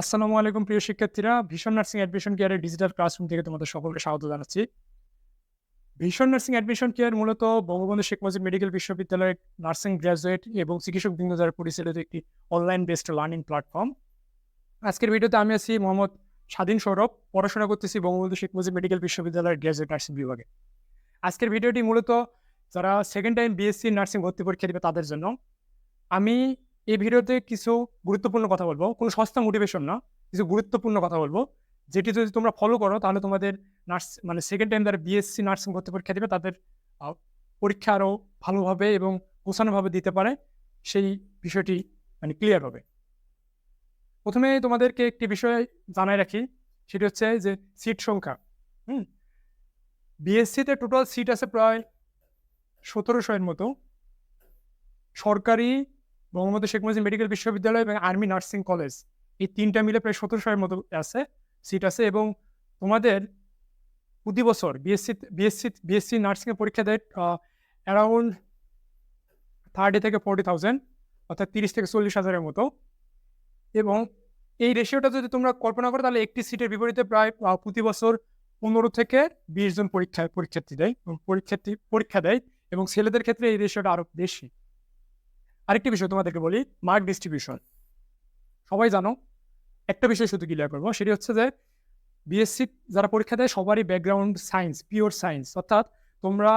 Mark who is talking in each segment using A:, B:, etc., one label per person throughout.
A: আসসালামু আলাইকুম, প্রিয় শিক্ষার্থীরা। ভীষণ নার্সিং অ্যাডমিশন কেয়ারের ডিজিটাল ক্লাসরুম থেকে তোমাদের সকলকে স্বাগত জানাচ্ছি। ভীষণ নার্সিং অ্যাডমিশন কেয়ার মূলত বঙ্গবন্ধু শেখ মুজিব মেডিকেল বিশ্ববিদ্যালয়ের নার্সিং গ্র্যাজুয়েট এবং চিকিৎসক বৃন্দ দ্বারা পরিচালিত একটি অনলাইন বেসড লার্নিং প্ল্যাটফর্ম আজকের ভিডিওতে আমি আছি মোহাম্মদ স্বাধীন সৌরভ। পড়াশোনা করতেছি বঙ্গবন্ধু শেখ মুজিব মেডিকেল বিশ্ববিদ্যালয়ের গ্র্যাজুয়েট নার্সিং বিভাগে। আজকের ভিডিওটি মূলত যারা সেকেন্ড টাইম বিএসসি নার্সিং ভর্তি পরীক্ষা দেবে তাদের জন্য। আমি এই ভিডিওতে কিছু গুরুত্বপূর্ণ কথা বলব। কোনো সস্তা মোটিভেশন না, কিছু গুরুত্বপূর্ণ কথা বলব। যেটি যদি তোমরা ফলো করো, তাহলে তোমাদের নার্স মানে সেকেন্ড টাইম যারা বিএসসি নার্সিং ভর্তি পরীক্ষা দেবে, তাদের পরীক্ষা আরও ভালোভাবে এবং গোছানোভাবে দিতে পারে। সেই বিষয়টি মানে ক্লিয়ার হবে। প্রথমে তোমাদেরকে একটি বিষয় জানাই রাখি, সেটি হচ্ছে যে সিট সংখ্যা। হুম? বিএসসিতে টোটাল সিট আছে প্রায় সতেরোশো এর মতো। সরকারি বঙ্গবন্ধু শেখ মুজিব মেডিকেল বিশ্ববিদ্যালয় এবং আর্মি নার্সিং কলেজ, এই তিনটা মিলে প্রায় সতেরোশো এর মতো আছে সিট আছে এবং তোমাদের প্রতি বছর বিএসসি বিএসসি বিএসসি নার্সিংয়ের পরীক্ষা দেয় অ্যারাউন্ড থার্টি থেকে ফোর্টি থাউজেন্ড অর্থাৎ তিরিশ থেকে চল্লিশ হাজারের মতো। এবং এই রেশিওটা যদি তোমরা কল্পনা করো, তাহলে একটি সিটের বিপরীতে প্রায় প্রতি বছর পনেরো থেকে বিশ জন পরীক্ষা, পরীক্ষার্থী দেয় পরীক্ষার্থী, পরীক্ষা দেয় এবং ছেলেদের ক্ষেত্রে এই রেশিওটা আরও বেশি। আরেকটি বিষয় তোমাদেরকে বলি মার্ক ডিস্ট্রিবিউশন সবাই জানো, একটা বিষয় শুধু ক্লিয়ার করব, সেটি হচ্ছে যে বিএসসি যারা পরীক্ষা দেয়, সবারই ব্যাকগ্রাউন্ড সায়েন্স পিওর সায়েন্স অর্থাৎ তোমরা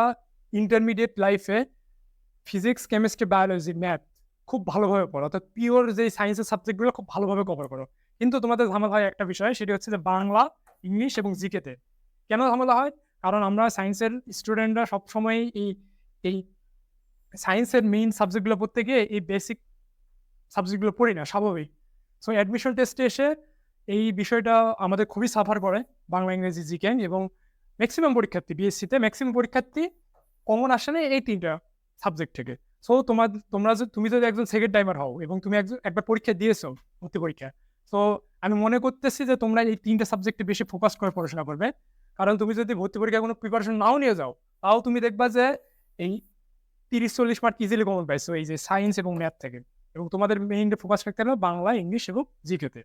A: ইন্টারমিডিয়েট লাইফে ফিজিক্স কেমিস্ট্রি বায়োলজি ম্যাথ খুব ভালোভাবে পড়ো। অর্থাৎ পিওর যে সায়েন্সের সাবজেক্টগুলো খুব ভালোভাবে কভার করো। কিন্তু তোমাদের ঝামেলা হয় একটা বিষয়, সেটি হচ্ছে যে বাংলা ইংলিশ এবং জিকেতে কেন ঝামেলা হয়? কারণ আমরা সায়েন্সের স্টুডেন্টরা সবসময় এই এই সায়েন্সের মেইন সাবজেক্টগুলো পড়তে গিয়ে এই বেসিক সাবজেক্টগুলো পড়ি না, স্বাভাবিক। সো অ্যাডমিশন টেস্টে এসে এই বিষয়টা আমাদের খুবই সাফার করে বাংলা, ইংরেজি জিকে এবং ম্যাক্সিমাম পরীক্ষার্থী বিএসসিতে ম্যাক্সিমাম পরীক্ষার্থী কমন আসে না এই তিনটা সাবজেক্ট থেকে। সো তোমার, তোমরা যদি তুমি যদি একজন সেকেন্ড টাইমার হও এবং তুমি একজন একবার পরীক্ষা দিয়েছ ভর্তি পরীক্ষা, তো আমি মনে করতেছি যে তোমরা এই তিনটা সাবজেক্টে বেশি ফোকাস করে পড়াশোনা করবে। কারণ তুমি যদি ভর্তি পরীক্ষায় কোনো প্রিপারেশন নাও নিয়ে যাও, তাও তুমি দেখবা যে এই তিরিশ চল্লিশ মার্ক ইজিলি কমন পাইছো, এই যে সায়েন্স এবং ম্যাথ থেকে। এবং তোমাদের মেইন ফোকাস রাখতে হবে বাংলা ইংলিশ এবং জিকেতে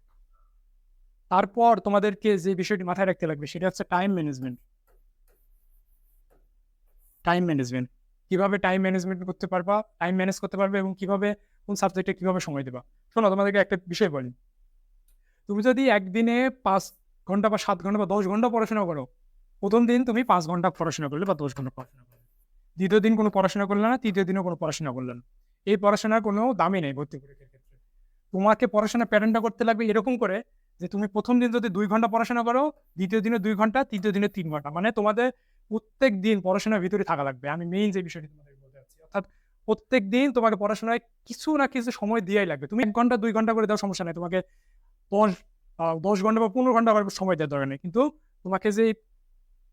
A: তারপর তোমাদেরকে যে বিষয়টি মাথায় রাখতে লাগবে, সেটা হচ্ছে টাইম ম্যানেজমেন্ট টাইম ম্যানেজমেন্ট কীভাবে টাইম ম্যানেজমেন্ট করতে পারবা টাইম ম্যানেজ করতে পারবে এবং কীভাবে, কোন সাবজেক্টে কীভাবে সময় দেবা। শোনো, তোমাদেরকে একটা বিষয় বলি। তুমি যদি একদিনে পাঁচ ঘণ্টা বা সাত ঘণ্টা বা দশ ঘণ্টা পড়াশোনা করো, প্রথম দিন তুমি পাঁচ ঘণ্টা পড়াশোনা করলে বা দশ ঘণ্টা পড়াশোনা করলে। দ্বিতীয় দিন কোনো পড়াশোনা করলে না, তৃতীয় দিনও কোনো পড়াশোনা করলে না। এই পড়াশোনার কোনো দামই নেই ভর্তি পরীক্ষার ক্ষেত্রে। তোমাকে পড়াশোনা প্যাটার্নটা করতে লাগবে এরকম করে যে তুমি প্রথম দিন যদি দুই ঘণ্টা পড়াশোনা করো, দ্বিতীয় দিনে দুই ঘণ্টা, তৃতীয় দিনে তিন ঘণ্টা। মানে তোমাদের প্রত্যেক দিন পড়াশোনার ভিতরে থাকা লাগবে। আমি মেইন যে বিষয়টি তোমাদের বলতে চাচ্ছি, অর্থাৎ প্রত্যেক দিন তোমাকে পড়াশোনায় কিছু না কিছু সময় দেওয়াই লাগবে। তুমি এক ঘণ্টা, দুই ঘণ্টা করে দেওয়ার সমস্যা নেই। তোমাকে দশ দশ ঘণ্টা বা পনেরো ঘণ্টা করে সময় দেওয়ার দরকার নেই। কিন্তু তোমাকে যে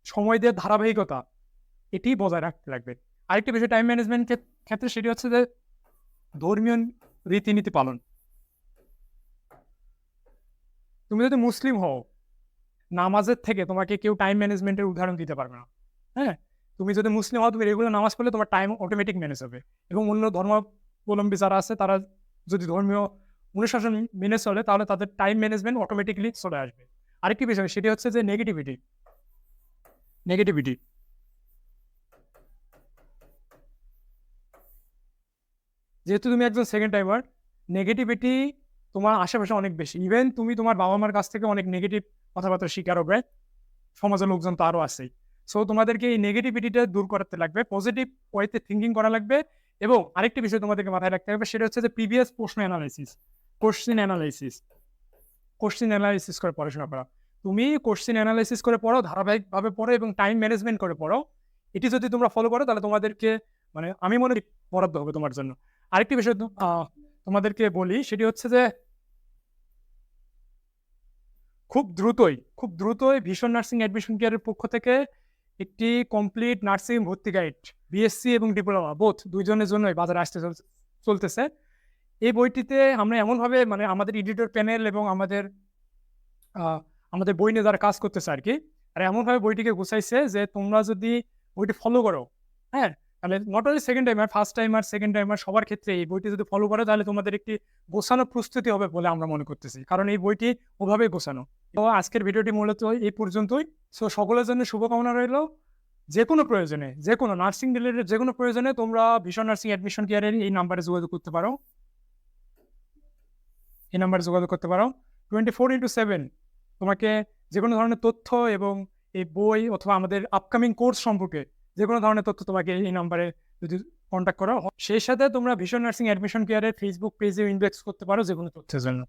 A: সময় দেওয়ার ধারাবাহিকতা এটি বজায় রাখতে লাগবে। আরেকটি বিষয় টাইম ম্যানেজমেন্ট ক্ষেত্রে সেটি হচ্ছে যে ধর্মীয় রীতিনীতি পালন। তুমি যদি মুসলিম হও, নামাজের থেকে তোমাকে কেউ টাইম ম্যানেজমেন্টের উদাহরণ দিতে পারবে না। হ্যাঁ? তুমি যদি মুসলিম হও, তুমি রেগুলার নামাজ পড়লে তোমার টাইম অটোমেটিক ম্যানেজ হবে। এবং অন্য ধর্মাবলম্বী যারা আছে, তারা যদি ধর্মীয় অনুশাসন মেনে চলে, তাহলে তাদের টাইম ম্যানেজমেন্ট অটোমেটিকলি চলে আসবে। আরেকটি বিষয়, সেটি হচ্ছে যে নেগেটিভিটি নেগেটিভিটি যেহেতু তুমি একজন সেকেন্ড টাইমার নেগেটিভিটি তোমার আশেপাশে অনেক বেশি। ইভেন তুমি তোমার বাবা মার কাছ থেকে অনেক নেগেটিভ কথাবার্তা শিকার হবে সমাজের লোকজন তো আরও আছে সো তোমাদেরকে এই নেগেটিভিটিটা দূর করতে লাগবে পজিটিভ ওয়েতে থিঙ্কিং করা লাগবে এবং আরেকটি বিষয় তোমাদেরকে মাথায় রাখতে হবে, সেটা হচ্ছে যে প্রিভিয়াস প্রশ্ন analysis question analysis question analysis করে পড়াশোনা করা। তুমি কোশ্চিন অ্যানালাইসিস করে পড়ো, ধারাবাহিকভাবে পড়ো এবং টাইম ম্যানেজমেন্ট করে পড়ো। এটি যদি তোমরা ফলো করো, তাহলে তোমাদেরকে মানে আমি মনে করি বরাদ্দ হবে তোমার জন্য। আরেকটি বিষয় তোমাদেরকে বলি, সেটি হচ্ছে যে খুব দ্রুতই খুব দ্রুতই ভীষণ নার্সিং অ্যাডমিশন কেয়ারের পক্ষ থেকে একটি কমপ্লিট নার্সিং ভর্তি গাইড বিএসসি এবং ডিপ্লোমা বোথ দুইজনের জন্যই বাজারে আসতে চল- চলতেছে। এই বইটিতে আমরা এমনভাবে মানে আমাদের এডিটর প্যানেল এবং আমাদের আমাদের বই নিয়ে কাজ করতেছে আর কি আর এমনভাবে বইটিকে গুছাইছে যে তোমরা যদি বইটি ফলো করো হ্যাঁ তাহলে not only second timer first timer second timer সবার ক্ষেত্রে এই বইটি যদি ফলো করে, তাহলে তোমাদের একটি গোছানো প্রস্তুতি হবে বলে আমরা মনে করতেছি। কারণ এই বইটি ওভাবেই গোছানো। তো আজকের ভিডিওটি মূলত এই পর্যন্তই। সো সকলের জন্য শুভকামনা রইল। যে কোনো প্রয়োজনে যে কোনো নার্সিং রিলেটেড যে কোনো প্রয়োজনে তোমরা ভীষণ নার্সিং অ্যাডমিশন কেয়ারের এই নাম্বারে যোগাযোগ করতে পারো। এই নাম্বারে যোগাযোগ করতে পারো। টোয়েন্টি ফোর ইন্টু সেভেন তোমাকে যে কোনো ধরনের তথ্য এবং এই বই অথবা আমাদের আপকামিং কোর্স সম্পর্কে যে কোনো ধরনের তথ্য তোমাকে এই নাম্বারে যদি কন্ট্যাক্ট করা সেই সাথে তোমরা ভীষণ নার্সিং অ্যাডমিশন কেয়ারের ফেসবুক পেজে ইনবক্স করতে পারো যে কোনো তথ্যের জন্য।